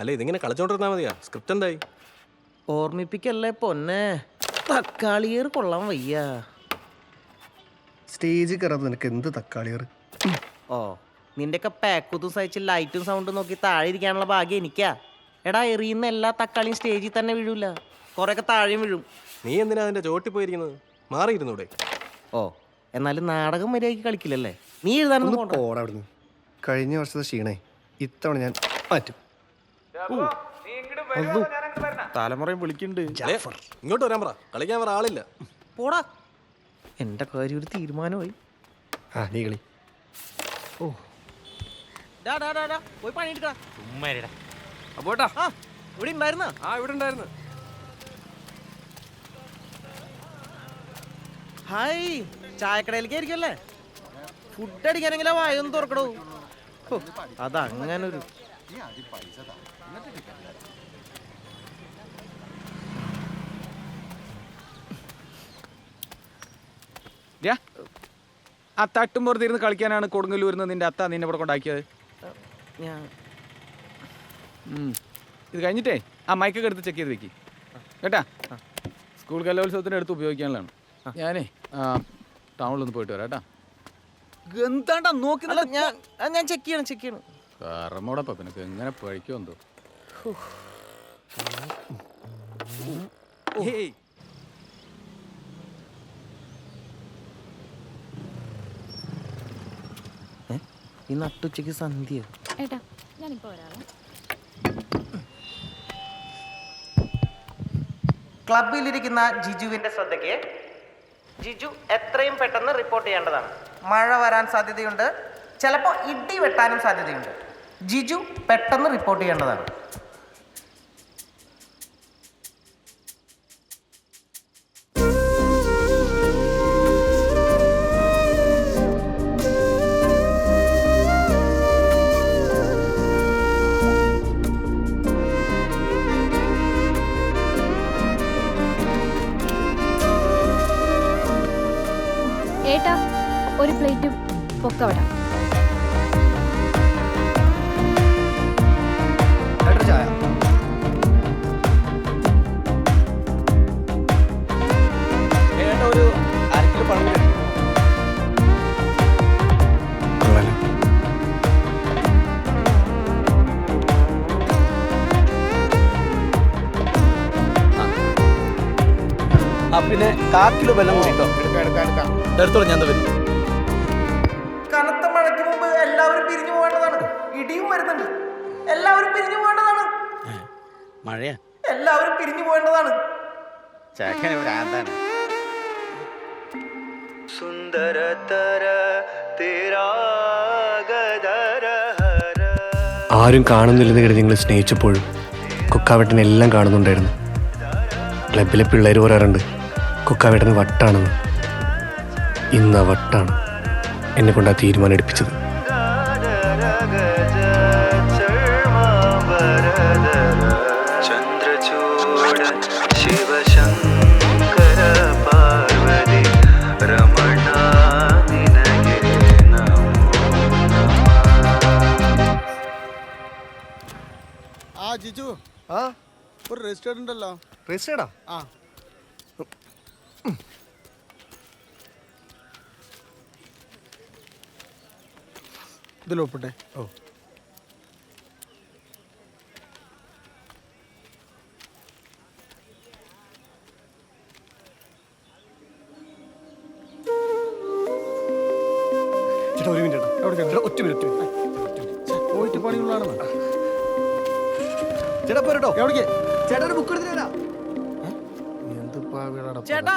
അല്ല ഇതിങ്ങനെ കളിച്ചോണ്ടിരുന്നാ മതിയാ? സ്ക്രിപ്റ്റ് എന്തായി? ഓർമ്മിപ്പിക്കല്ലേ പൊന്നെ? തക്കാളിയർ കൊള്ളാൻ വയ്യ. സ്റ്റേജിൽ കയറുന്നത് നിനക്ക് എന്ത് തക്കാളിയർ ഓ നിന്റെയൊക്കെ പാക്കുത്തും സഹിച്ച് ലൈറ്റും സൗണ്ടും നോക്കി താഴെ ഇരിക്കാനുള്ള ഭാഗ്യം എനിക്കാ. എടാ എറിയുന്ന എല്ലാ തക്കാളിയും സ്റ്റേജിൽ തന്നെ വീഴൂല. കുറെയൊക്കെ താഴെയും വീഴും. നീ എന്തിനാ അതിന്റെ ചോട്ടി പോയിരിക്കുന്നത്? മാറിയിരുന്നൂടെ ഓ എന്നാലും നാടകം മര്യാദയ്ക്ക് കളിക്കില്ലല്ലേ? നീ എഴുതാനൊന്നും പോണ്ട. പോടാ അവിടുന്ന്. കഴിഞ്ഞ വർഷത്തെ ക്ഷീണേ ഇത്തവണ ഞാൻ മാറ്റും. തലമുറയും വിളിക്കുന്നുണ്ട്. ഇങ്ങോട്ട് വരാൻ പറ. കളിക്കാൻ വേറെ ആളില്ല. പോടാ. എന്റെ കാര്യം ഒരു തീരുമാനമായി. ആ നീ കളി. ഓ. ഡാ, ഡാ, ഡാ, പോയി പണിയെടുക്കടാ അപ്പോട്ടാ ആ ഇവിടെ ഉണ്ടായിരുന്ന? ആ ഇവിടെ ഉണ്ടായിരുന്നു. ഹായ് ചായക്കടയിലേക്ക് ആയിരിക്കുമല്ലേ? ഫുഡ് അടിക്കാനെങ്കിലും വായൊന്നും തുറക്കടോ ഹോ, അതങ്ങനൊരു ഡ്യാ, ആ തട്ടും പുറത്തിരുന്ന് കളിക്കാനാണ് കൊടുങ്ങല്ലൂരിന്ന് നിന്റെ അത്ത നിന്നെ ഇവിടെ കൊണ്ടാക്കിയത്? ഞാൻ. ഉം. ഇത് കഴിഞ്ഞിട്ടേ ആ മൈക്കൊക്കെ എടുത്ത് ചെക്ക് ചെയ്ത് വെക്കി. കേട്ടാ? സ്കൂൾ കലോത്സവത്തിന് എടുത്ത് ഉപയോഗിക്കാനുള്ളതാണ്. ഞാനേ ടൗണിൽ ടൗണിലൊന്ന് പോയിട്ട് വരാം കേട്ടാ. എന്താണ്ടാ നോക്കി ഞാൻ ചെക്ക് ചെയ്യണം ചെക്ക് ചെയ്യണം. കറമോടപ്പം പിന്നെ എങ്ങനെ പഴിക്കോ ഹേയ്. ഈ നട്ടുച്ചയ്ക്ക് സന്ധ്യ ഏട്ടാ ഞാനിപ്പോ വരാവേ. ക്ലബിലിരിക്കുന്ന ജിജുവിന്റെ ശ്രദ്ധയ്ക്ക് ജിജു എത്രയും പെട്ടെന്ന് റിപ്പോർട്ട് ചെയ്യേണ്ടതാണ്. മഴ വരാൻ സാധ്യതയുണ്ട്. ചിലപ്പോൾ ഇടി വെട്ടാനും സാധ്യതയുണ്ട്. ജിജു പെട്ടെന്ന് റിപ്പോർട്ട് ചെയ്യേണ്ടതാണ്. ഏട്ടാ ഒരു പ്ലേറ്റും പൊക്കവട ചായ? ഒരു അരക്കിലോ പഴം പിന്നെ കാക്കിലും കിലോ വെള്ളം കൂടിട്ടോ എടുത്തോളൂ ഞാൻ വരുന്നു കനത്ത മഴയ്ക്ക് മുമ്പ് എല്ലാവരും പിരിഞ്ഞു പോകേണ്ടതാണ്. ഇടിയും വരുന്നുണ്ട്. എല്ലാവരും പിരിഞ്ഞു പോകേണ്ടതാണ്. മഴയാ? എല്ലാവരും പിരിഞ്ഞു പോകേണ്ടതാണ്. ചേക്കൻ ഇവിടെ ആന്താണ് ആരും കാണുന്നില്ലെന്ന് കരുതി നിങ്ങൾ സ്നേഹിച്ചപ്പോഴും കുക്കാവേട്ടനെ എല്ലാം കാണുന്നുണ്ടായിരുന്നു. ക്ലബിലെ പിള്ളേർ പറയാറുണ്ട് കുക്കാവേട്ടന് വട്ടാണെന്ന്. ഇന്ന് ആ വട്ടാണ് എന്നെ കൊണ്ട് ആ തീരുമാനം എടുപ്പിച്ചത് ആ ജിജു. ആ? ഒരു റെസ്റ്റോറന്റ് ഉണ്ടല്ലോ. രജിസ്റ്റേർഡാ ആ? ഇതിൽ ഒപ്പിട്ടെ ഓ. ചേട്ടാ ഒരു മിനിറ്റ് ചേട്ടാ. ഒറ്റ മിനിറ്റ് പോയിട്ട് പണിയുള്ളതാണെന്ന് ചേട്ടാ പോരട്ടോ. എവിടേക്ക്? ചേട്ടാ ഒരു ബുക്ക് എടുത്തിട്ട് വരാം. എന്ത് പാവിളാടാ ചേട്ടാ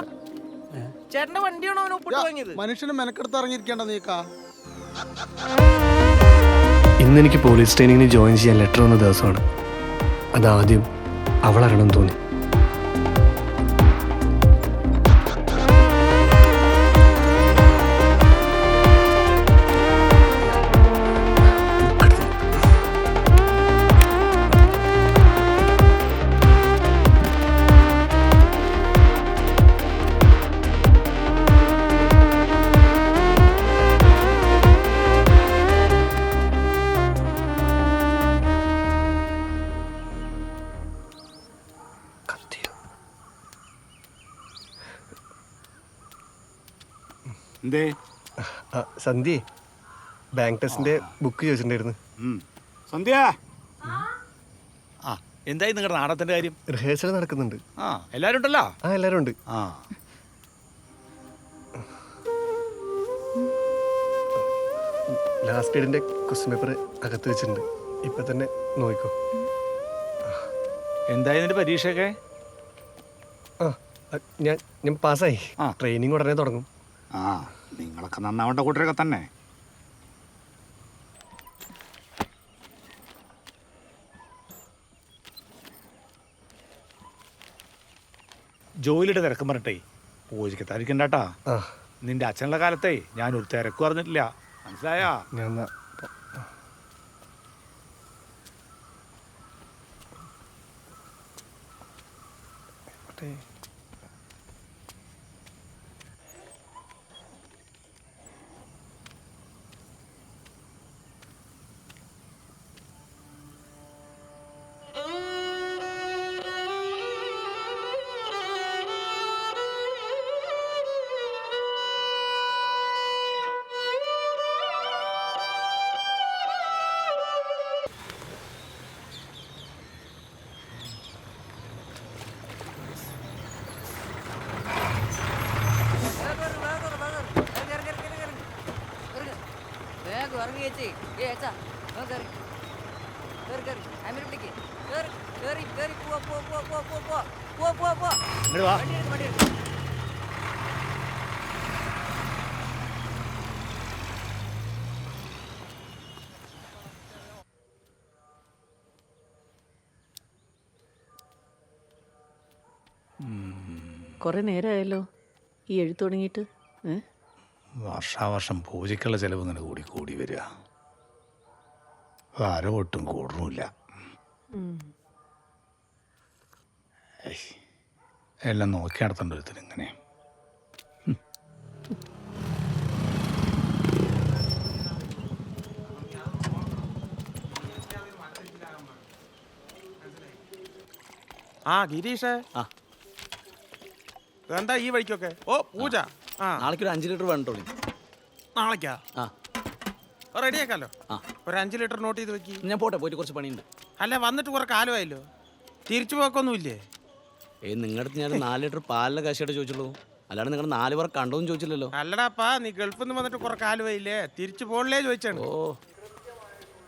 ചേട്ടന്റെ വണ്ടിയാണോ അവൻ ഒപ്പിട്ട് വാങ്ങിയത്? മനുഷ്യന് മെനക്കെടുത്ത് ഇറങ്ങിയിരിക്കേണ്ട നീക്കാ ഇന്ന് എനിക്ക് പോലീസ് ട്രെയിനിങ്ങിന് ജോയിൻ ചെയ്യാൻ ലെറ്റർ വന്ന ദിവസമാണ്. അതാദ്യം അവളറിയണം തോന്നി. സന്ധ്യേ ബാങ്ക് ടെസ്റ്റിന്റെ ബുക്ക് ചോദിച്ചിട്ടുണ്ടായിരുന്നു. സന്ധ്യ. ആ എന്തായി നിങ്ങളുടെ നാടകത്തിന്റെ കാര്യം? റിഹേഴ്സൽ നടക്കുന്നുണ്ട്. ആ എല്ലാരും ഉണ്ടല്ലോ? ആ എല്ലാരും ഉണ്ട്. ആ. ലാസ്റ്റ് ഇയറിന്റെ ക്വസ്റ്റ്യൻ പേപ്പർ അകത്ത് വെച്ചിട്ടുണ്ട്. ഇപ്പൊ തന്നെ നോക്കിക്കോ എന്തായി നിന്റെ പരീക്ഷയൊക്കെ? ആ ഞാൻ ഞാൻ പാസ്സായി. ട്രെയിനിങ് ഉടനെ തുടങ്ങും. ആ. നിങ്ങളൊക്കെ നന്നാവേണ്ട കൂട്ടരൊക്കെ തന്നെ. ജോലിയുടെ തിരക്കും പറഞ്ഞിട്ടേ പൂജയ്ക്ക് തരിക്കണ്ടാട്ടാ ആ. നിന്റെ അച്ഛനുള്ള കാലത്തെ ഞാൻ ഒരു തിരക്ക് പറഞ്ഞിട്ടില്ല മനസ്സിലായാ? ഞാൻ ചേച്ചി. ഏ ഏച്ചാ വേഗം കയറി കയറി കയറി അമീർ പിടിക്ക്. കയറി കയറി കയറി പോ പോ പോ പോ പോ പോ. പോ പോ പോ. വാ. വണ്ടി എടുക്ക് വണ്ടി എടുക്ക്. കുറേ നേരമായല്ലോ ഈ എഴുത്ത് തുടങ്ങിയിട്ട് ഏ? വർഷാവർഷം പൂജയ്ക്കുള്ള ചിലവ് ഇങ്ങനെ കൂടി കൂടി വരിക. ആരോ ഒട്ടും കൂടുന്നില്ല. എല്ലാം നോക്കി നടത്തേണ്ട ഒരുത്തിന് ഇങ്ങനെ. ആ ഗിരീഷേ. എന്താ ഈ വഴിക്കൊക്കെ? ഓ പൂജ. നാളേക്ക് ഒരു അഞ്ച് ലിറ്റർ വേണ്ടോ നാളേക്കാ? ആ. റെഡിയാക്കാലോ ആ. ഒരു അഞ്ച് ലിറ്റർ നോട്ട് ചെയ്ത് വെക്കി. ഞാൻ പോട്ടെ പോയിട്ട് കുറച്ച് പണിയുണ്ട്. അല്ല വന്നിട്ട് കുറെ കാലമായല്ലോ. തിരിച്ചു പോക്കൊന്നുമില്ലേ? ഏ നിങ്ങളുടെ ഞാൻ നാല് ലിറ്റർ പാലിലെ കാശിയുടെ ചോദിച്ചുള്ളൂ. അല്ലാണ്ട് നിങ്ങൾ നാല് പേർ കണ്ടോന്ന് ചോദിച്ചില്ലല്ലോ. അല്ലടാപ്പാ നീ ഗൾഫിൽ നിന്ന് വന്നിട്ട് കുറെ കാലമായില്ലേ? തിരിച്ചു പോകണില്ലേ ചോദിച്ചാണ്. ഓ.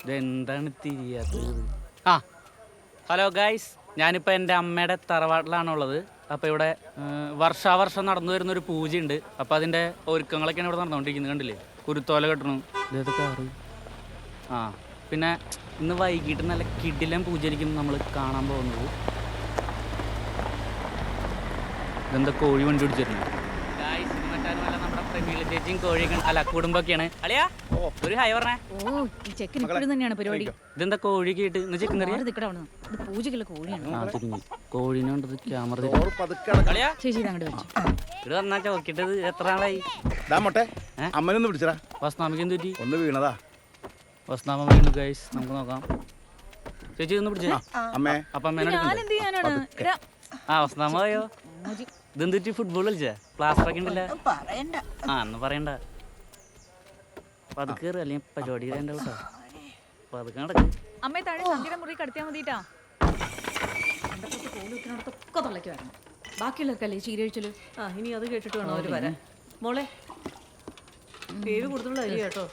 ഇതെന്താണ് തിരിയാത്തത്? ആ. ഹലോ ഗൈസ് ഞാനിപ്പോൾ എന്റെ അമ്മയുടെ തറവാട്ടിലാണുള്ളത്. അപ്പോൾ ഇവിടെ വർഷാവർഷം നടന്നു വരുന്ന ഒരു പൂജയുണ്ട്. അപ്പോൾ അതിന്റെ ഒരുക്കങ്ങളൊക്കെയാണ് ഇവിടെ നടന്നുകൊണ്ടിരിക്കുന്നത് കണ്ടില്ലേ? കുരുത്തോല കെട്ടണം. ഇതൊക്കെ ആ പിന്നെ ഇന്ന് വൈകിട്ട് നല്ല കിടിലം പൂജയായിരിക്കും നമ്മൾ കാണാൻ പോകുന്നത്. ഇതെന്താ കോഴി വണ്ടി നമ്മുടെ പ്രമീള ചേച്ചിയും കോഴിയൊക്കെ അല്ല കുടുംബമൊക്കെയാണ്. അളിയാ ഒരു ഹായ് പറഞ്ഞേ. ഓ ഈ ചെക്കൻ ഇപ്പോഴും തന്നെയാണ് പരിപാടി. ഇതെന്താ കോഴിക്കിട്ട് ചിക്കൻ കറി മാറി നിൽക്കട അവിടുന്ന്. ഇത് പൂജക്കുള്ള കോഴിയാണ്. ആ തിരിഞ്ഞു. കോഴിനെ കൊണ്ടത് ക്യാമറ കളിയാ ചേച്ചി ഇത് അങ്ങോട്ട് വെച്ചു. ഇവിടെ വന്നാ ചോക്കിട്ടത് എത്ര നാളായി? മോട്ടെ ഏ? അമ്മനൊന്ന് പിടിച്ചടാ. വസ്നാമയ്ക്ക് എന്ത് പറ്റി? ഒന്ന് വീണതാ. വസ്നാമ വീണു ഗൈസ് നമുക്ക് നോക്കാം. ചേച്ചി ഒന്ന് പിടിച്ചേ. അമ്മേ. അപ്പം അമ്മേനെ എടുക്കണ്ടേ? ചെയ്യാനാണ്? ആ വസ്നാമ ഇതെന്ത് പറ്റി? ഫുട്ബോൾ കളിച്ചേ? പ്ലാസ്റ്റർ ഒക്കെ ഉണ്ടല്ലേ? പറയണ്ട. ആ എന്ന് പറയണ്ട. പതുക്കെ കയറി അല്ലെങ്കിൽ പരിപാടി ചെയ്തേണ്ട കേട്ടോ. പതുക്കെ നടക്കും. അമ്മയെ താഴെ സന്ധ്യയുടെ മുറി കടത്തിയാൽ മതിട്ടാ. കോലത്തിനടുത്തൊക്കെ തള്ളയ്ക്ക് വരണം ബാക്കിയുള്ളവർക്കല്ലേ ചീരഴിച്ചൽ ആ ഇനി അത് കേട്ടിട്ട് വേണം അവർ വരാൻ. മോളെ പേര് കൊടുത്തുള്ള അരി കേട്ടോ.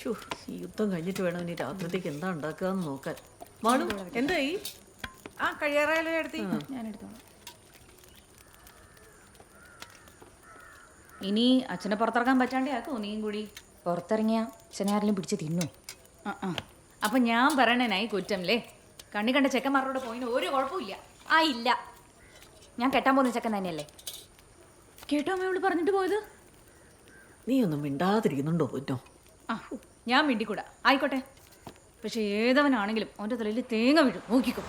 ഷൂ ഈ യുദ്ധം കഴിഞ്ഞിട്ട് വേണം ഇനി രാത്രിത്തേക്ക് എന്താ ഉണ്ടാക്കുക എന്ന് നോക്കാൻ. മാളു എന്തായി? ആ കഴിയാറായാലോ എടുത്തി ഞാൻ എടുത്തോളാം. ഇനി അച്ഛനെ പുറത്തിറക്കാൻ പറ്റാണ്ടേ ആക്കോ നീയും കൂടി. പുറത്തിറങ്ങിയ അച്ഛനെ ആരെങ്കിലും പിടിച്ച് തിന്നു? ആ ആ. അപ്പൊ ഞാൻ പറയണേനായി കുറ്റംലേ കണ്ണി കണ്ട ചെക്കന്മാരോട് പോയിന് ഒരു കുഴപ്പമില്ല ആ ഇല്ല. ഞാൻ കെട്ടാൻ പോകുന്ന ചെക്കൻ തന്നെയല്ലേ? കേട്ടോ അമ്മ അവൾ പറഞ്ഞിട്ട് പോയത്? നീ ഒന്നും മിണ്ടാതിരിക്കുന്നുണ്ടോ പൊന്നോ? ആ ഞാൻ മിണ്ടിക്കൂടാ. ആയിക്കോട്ടെ. പക്ഷെ ഏതവനാണെങ്കിലും അവന്റെ തലയിൽ തേങ്ങ വീഴും. നോക്കിക്കോ.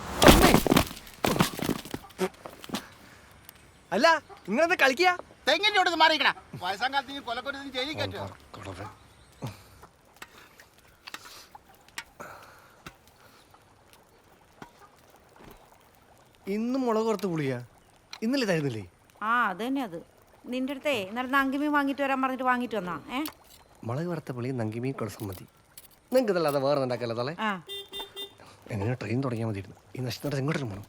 അല്ല നിങ്ങളെന്താ കളിക്കുക തെങ്ങിന്റെ മാറിയിക്കണ വയസ്സാം കാലത്ത് നീ കൊലക്കൊരു ജയിലിൽ കയറ്റുക ഇന്നും മുളക് പുറത്ത് പുളിയാ? ഇന്നലെ തരുന്നില്ലേ? ആ അത് തന്നെ അത്. നിന്റെ അടുത്തേ ഇന്നലെ നങ്കിമീൻ വാങ്ങിട്ട് വരാൻ പറഞ്ഞിട്ട് വാങ്ങിട്ട് വന്നാ. ഏ? മുളക് വറുത്ത പുളി നങ്കിമീൻ കുളസം മതി. നിങ്ങൾക്ക് ഇതല്ലാതെ വേറെ ഉണ്ടാക്കല്ലോ തളെ ആ. എങ്ങനെയോ ട്രെയിൻ തുടങ്ങിയാൽ മതിയിരുന്നു ഈ നഷ്ടം എങ്ങോട്ടും പോകണം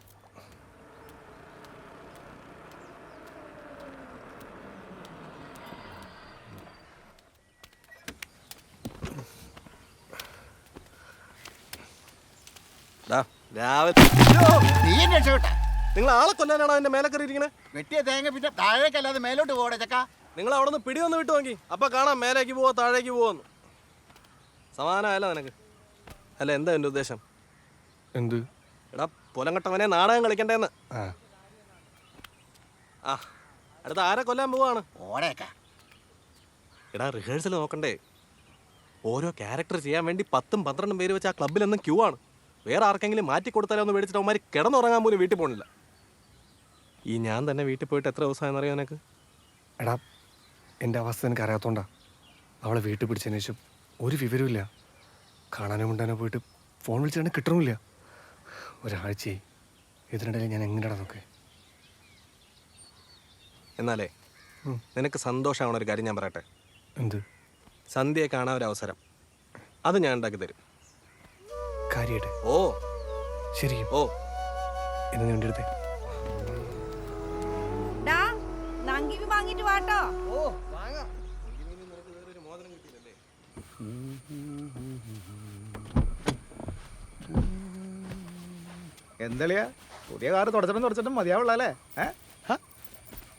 ഡാ, രാവിലെ നീ രക്ഷപ്പെട്ട. നിങ്ങൾ ആളെ കൊല്ലാനാണോ എന്റെ മേലെ കയറി വെട്ടിയ തേങ്ങ പിന്നെ താഴേക്കല്ലാതെ മേലോട്ട് പോകടെ ചക്ക? നിങ്ങൾ അവിടെ നിന്ന് പിടി ഒന്ന് വിട്ടു നോക്കി. അപ്പൊ കാണാം മേലേക്ക് പോവോ താഴേക്ക് പോവോന്ന് സമാനമല്ല നിനക്ക്. അല്ല എന്താ എന്റെ ഉദ്ദേശം? എന്ത്? എടാ പൊലങ്കട്ടവനെ നാടകം കളിക്കണ്ടേന്ന്. ആ. ആ അടുത്ത ആരെ കൊല്ലാൻ പോവാണ്? ഓടേക്ക എടാ റിഹേഴ്സൽ നോക്കണ്ടേ. ഓരോ ക്യാരക്ടർ ചെയ്യാൻ വേണ്ടി പത്തും പന്ത്രണ്ടും പേര് വെച്ച് ആ ക്ലബ്ബിലൊന്നും ക്യൂ ആണ്. വേറെ ആർക്കെങ്കിലും മാറ്റി കൊടുത്താലോ എന്ന് മേടിച്ചിട്ട് അവന്മാർ കിടന്നുറങ്ങാൻ പോലും വീട്ടിൽ പോകണില്ല ഈ ഞാൻ തന്നെ വീട്ടിൽ പോയിട്ട് എത്ര ദിവസമായെന്നറിയോ നിനക്ക്? എടാ എന്റെ അവസ്ഥ എനിക്ക് അറിയാത്തോണ്ടാ. അവളെ വീട്ടിൽ പിടിച്ചതിന് ശേഷം ഒരു വിവരമില്ല കാണാനോ ഉണ്ടാനോ പോയിട്ട് ഫോൺ വിളിച്ചാണ് കിട്ടണമില്ല. ഒരാഴ്ചയായി. ഇതിനിടയിൽ ഞാൻ എങ്ങനെയാണ് നോക്കേ? എന്നാലേ നിനക്ക് സന്തോഷമാവണ ഒരു കാര്യം ഞാൻ പറയട്ടെ. എന്ത്? സന്ധ്യയെ കാണാൻ ഒരു അവസരം. അത് ഞാൻ ഉണ്ടാക്കി തരും. കാര്യമായിട്ട്. ഓ. ശരിക്കും. ഓ. ഇന്ന് നീ മോദനം വാട്ടോ. എന്തളിയാ? പുതിയ കാറ് തുടച്ചിട്ടും തുടച്ചിട്ടും മതിയാവുള്ള അല്ലേ?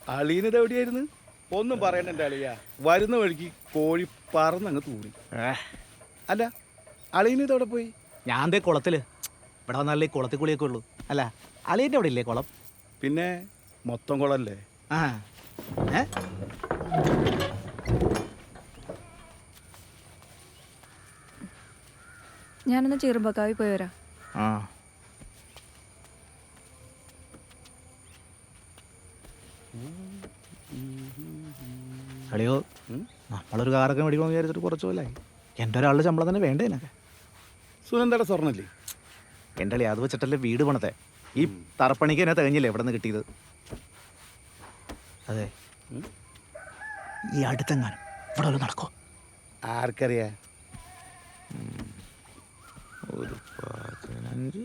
അളീനത് എവിടെയായിരുന്നു? ഒന്നും പറയണ്ട എന്റെ അളിയ. വരുന്ന വഴിക്ക് കോഴി പറന്നങ്ങ് തൂറി അല്ല അളീന എവിടെ പോയി? ഞാൻ ദേ കുളത്തിൽ? ഇവിടെ വന്നാലേ കുളത്തിൽ കുളിയൊക്കെ ഉള്ളൂ. അല്ല അളിയന്റെ അവിടെ ഇല്ലേ കുളം? പിന്നെ മൊത്തം കുളല്ലേ? ആ. ഏ? ഞാനൊന്ന് ചീറുമ്പക്കാവി പോയി വരാം. ആ. അളിയോ നമ്മളൊരു കാറൊക്കെ മേടിക്കണമെന്ന് വിചാരിച്ചിട്ട് കുറച്ചു പോലെ എന്റെ ഒരാളുടെ ശമ്പളം തന്നെ വേണ്ടേ എന്നൊക്കെ സുനന്ദയുടെ സ്വർണല്ലേ? എന്റെ അളി അത് വെച്ചിട്ടല്ലേ വീട് പണത്തെ ഈ തറപ്പണിക്ക് എന്നെ തികഞ്ഞില്ലേ എവിടെ നിന്ന് കിട്ടിയത്? അതെ. ഈ അടുത്തെങ്ങാനും ഇവിടെ വല്ലതും നടക്കോ ആർക്കറിയാ? ഒരു പതിനഞ്ച്